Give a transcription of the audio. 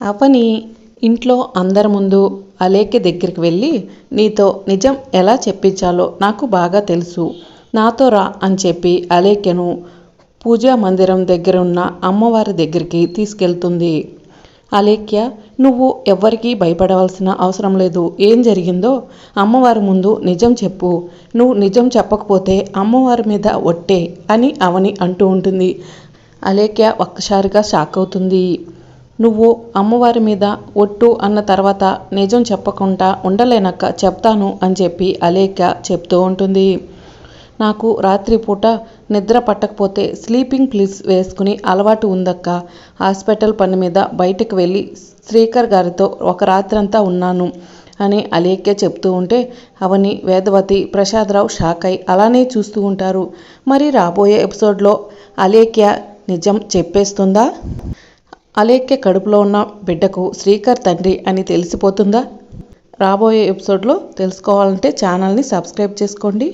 అవని ఇంట్లో అందరి ముందు అలేఖ్య దగ్గరికి వెళ్ళి నీతో నిజం ఎలా చెప్పించాలో నాకు బాగా తెలుసు. నాతో రా అని చెప్పి అలేఖ్యను పూజా మందిరం దగ్గర ఉన్న అమ్మవారి దగ్గరికి తీసుకెళ్తుంది. అలేఖ్య నువ్వు ఎవ్వరికీ భయపడవలసిన అవసరం లేదు. ఏం జరిగిందో అమ్మవారి ముందు నిజం చెప్పు. నువ్వు నిజం చెప్పకపోతే అమ్మవారి మీద ఒట్టే అని అవని అంటూ ఉంటుంది. అలేఖ్య ఒక్కసారిగా షాక్ అవుతుంది. నువ్వు అమ్మవారి మీద ఒట్టు అన్న తర్వాత నిజం చెప్పకుండా ఉండలేనక్క చెప్తాను అని చెప్పి అలేఖ్య చెప్తూ ఉంటుంది. నాకు రాత్రిపూట నిద్ర పట్టకపోతే స్లీపింగ్ ప్లీస్ వేసుకుని అలవాటు ఉందక్క. హాస్పిటల్ పని మీద బయటకు వెళ్ళి శ్రీకర్ గారితో ఒక రాత్రంతా ఉన్నాను అని అలేఖ్య చెప్తూ ఉంటే అవని వేదవతి ప్రసాదరావు షాక్ అయి అలానే చూస్తూ ఉంటారు. మరి రాబోయే ఎపిసోడ్లో అలేఖ్య నిజం చెప్పేస్తుందా? అలేఖ్య కడుపులో ఉన్న బిడ్డకు శ్రీకర్ తండ్రి అని తెలిసిపోతుందా? రాబోయే ఎపిసోడ్లో తెలుసుకోవాలంటే ఛానల్ని సబ్స్క్రైబ్ చేసుకోండి.